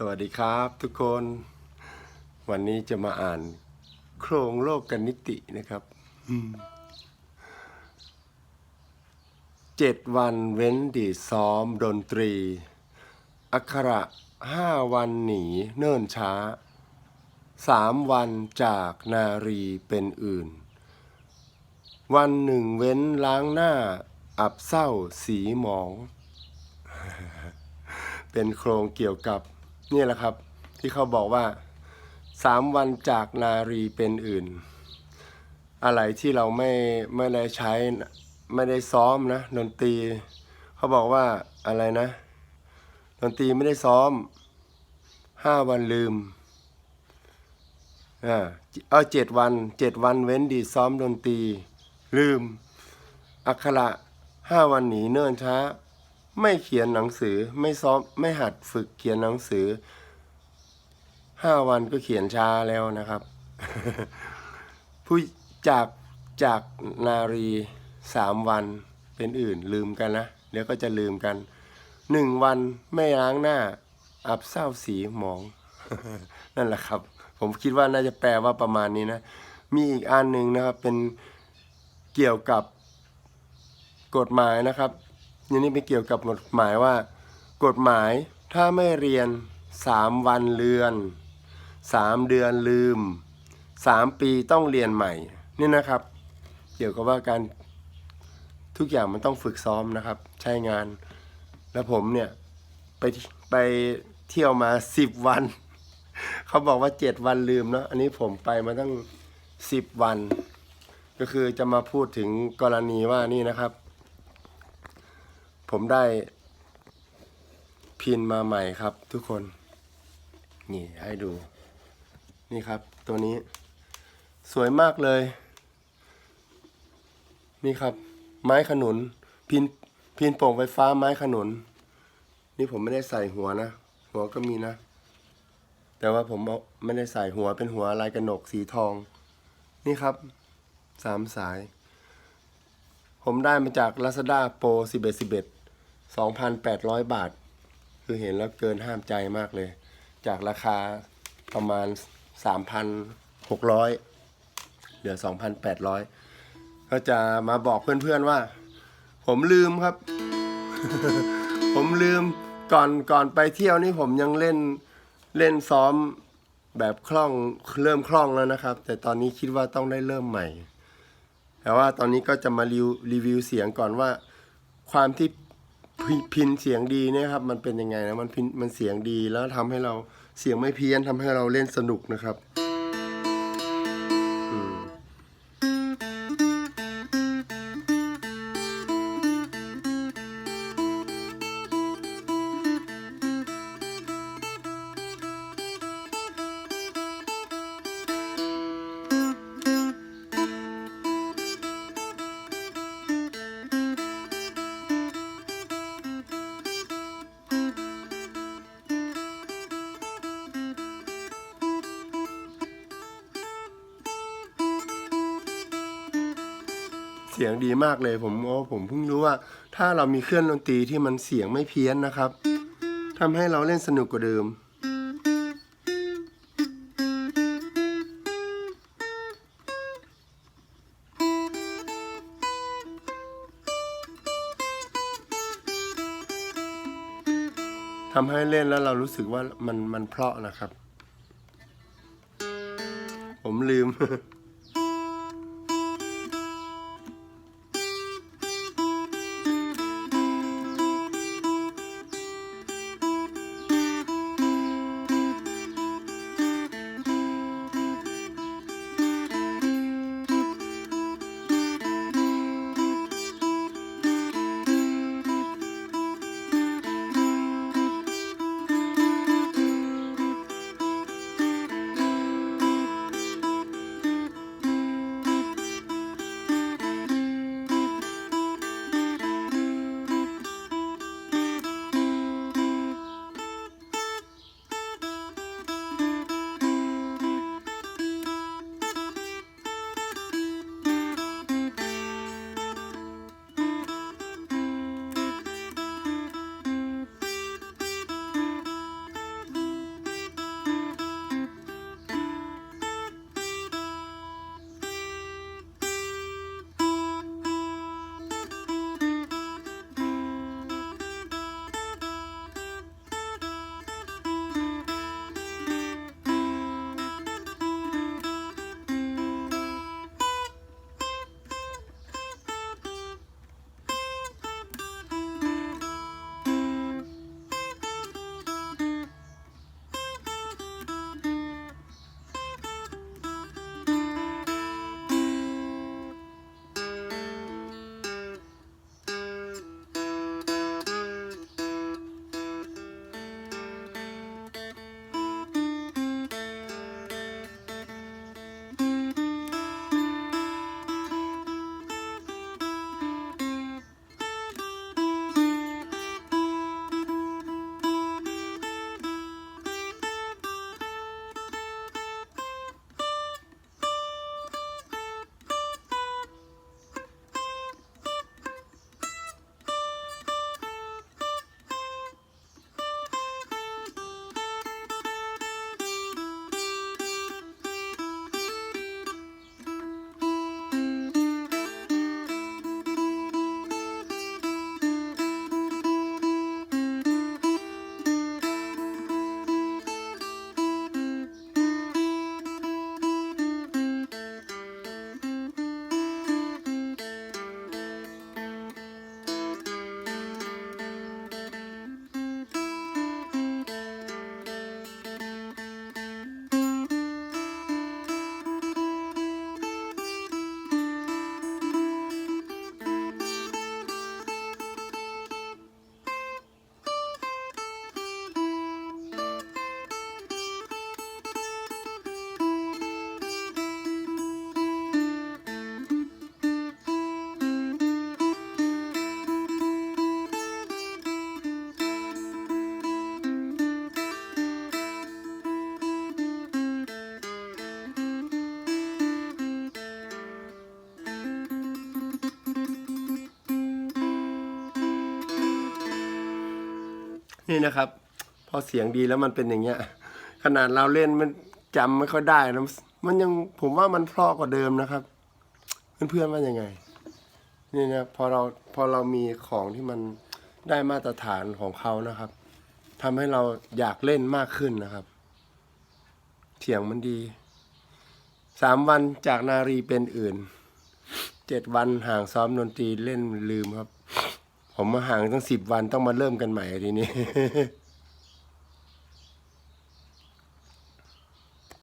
สวัสดีครับทุกคนวันนี้จะมาอ่าน โครงโลกกันนิตินะครับอืมเจ็ดวันเว้นดีดซ้อมดนตรี อักขระห้าวันหนีเนิ่นช้าสามวันจากนารีเป็นอื่น วันหนึ่งเว้นล้างหน้า อับเศร้าสีหมอง เป็นโครงเกี่ยวกับ นี่แหละครับที่เขาบอกว่าสามวันจากนารีเป็นอื่น อะไรที่เราไม่ไม่ได้ใช้ไม่ได้ซ้อมนะดนตรี เขาบอกว่าอะไรนะดนตรีไม่ได้ซ้อมห้าวันลืมอ่าเอาเจ็ดวันเจ็ดวันเว้นดีซ้อมดนตรี ลืมอักขระห้าวันหนีเนิ่นช้า ไม่เขียนหนังสือไม่ซ้อมไม่หัดฝึกเขียนหนังสือห้าวันก็เขียนช้าแล้วนะครับ ผู้จากจากนารีสามวันเป็นอื่นลืมกันนะเดี๋ยวก็จะลืมกันหนึ่งวันไม่ล้างหน้า อับเศร้าสีหมอง นั่นแหละครับ ผมคิดว่าน่าจะแปลว่าประมาณนี้นะ มีอีกอันหนึ่งนะครับเป็นเกี่ยวกับกฎหมายนะครับ นนี้เป็นเกี่ยวกับกฎหมายว่า กฎหมายถ้าไม่เรียนสามวันเรือนสามเดือนลืมสามปีต้องเรียนใหม่นี่นะครับ เกี่ยวกับว่าการทุกอย่างมันต้องฝึกซ้อมนะครับ ใช้งาน แล้วผมเนี่ยไปไปเที่ยวมาสิบวัน เขาบอกว่าเจ็ดวันลืมเนาะอันนี้ผมไปมาตั้งสิบวัน ก็คือจะมาพูดถึงกรณีว่านี่นะครับ ผมได้พินมาใหม่ครับทุกคน นี่ให้ดู นี่ครับตัวนี้ สวยมากเลย นี่ครับ ไม้ขนุน พินพินโป่งไฟฟ้าไม้ขนุน นี่ผมไม่ได้ใส่หัวนะ หัวก็มีนะ แต่ว่าผมไม่ได้ใส่หัวเป็นหัวลายกระหนกสีทอง นี่ครับสามสาย ผมได้มาจาก Lazada Pro 11 11 2,800 บาท คือเห็นแล้วเกินห้ามใจมากเลย จากราคาประมาณ 3,600 เหลือ 2,800 ก็จะมาบอกเพื่อนๆว่า ผมลืมครับ ผมลืมก่อนก่อนไปเที่ยวนี่ผมยังเล่นเล่นซ้อมแบบคล่องเริ่มคล่องแล้วนะครับ แต่ตอนนี้คิดว่าต้องได้เริ่มใหม่ แต่ว่าตอนนี้ก็จะมารีวิวรีวิวเสียงก่อนว่า ความที่ พินเสียงดีเนี่ยครับ มันเป็นยังไงนะมันพินมันเสียงดีแล้วทำให้เราเสียงไม่เพี้ยนทำให้เราเล่นสนุกนะครับ เสียงดีมากเลยผมโอ้ผมเพิ่งรู้ว่า ถ้าเรามีเครื่องดนตรีที่มันเสียงไม่เพี้ยนนะครับทำให้เราเล่นสนุกกว่าเดิมทำให้เล่นแล้วเรารู้สึกว่ามันมันเพราะนะครับ ผมลืม นี่นะครับ พอเสียงดีแล้วมันเป็นอย่างเงี้ย ขนาดเราเล่นมันจำไม่ค่อยได้นะมันยังผมว่ามันเพราะกว่าเดิมนะครับ เพื่อนๆว่ายังไง นี่นะพอเราพอเรามีของที่มันได้มาตรฐานของเขานะครับทำให้เราอยากเล่นมากขึ้นนะครับเสียงมันดีสามวันจากนารีเป็นอื่นเจ็ดวันห่างซ้อมดนตรีเล่นลืมครับ ผมมาห่างตั้งสิบวันต้องมาเริ่มกันใหม่ทีนี้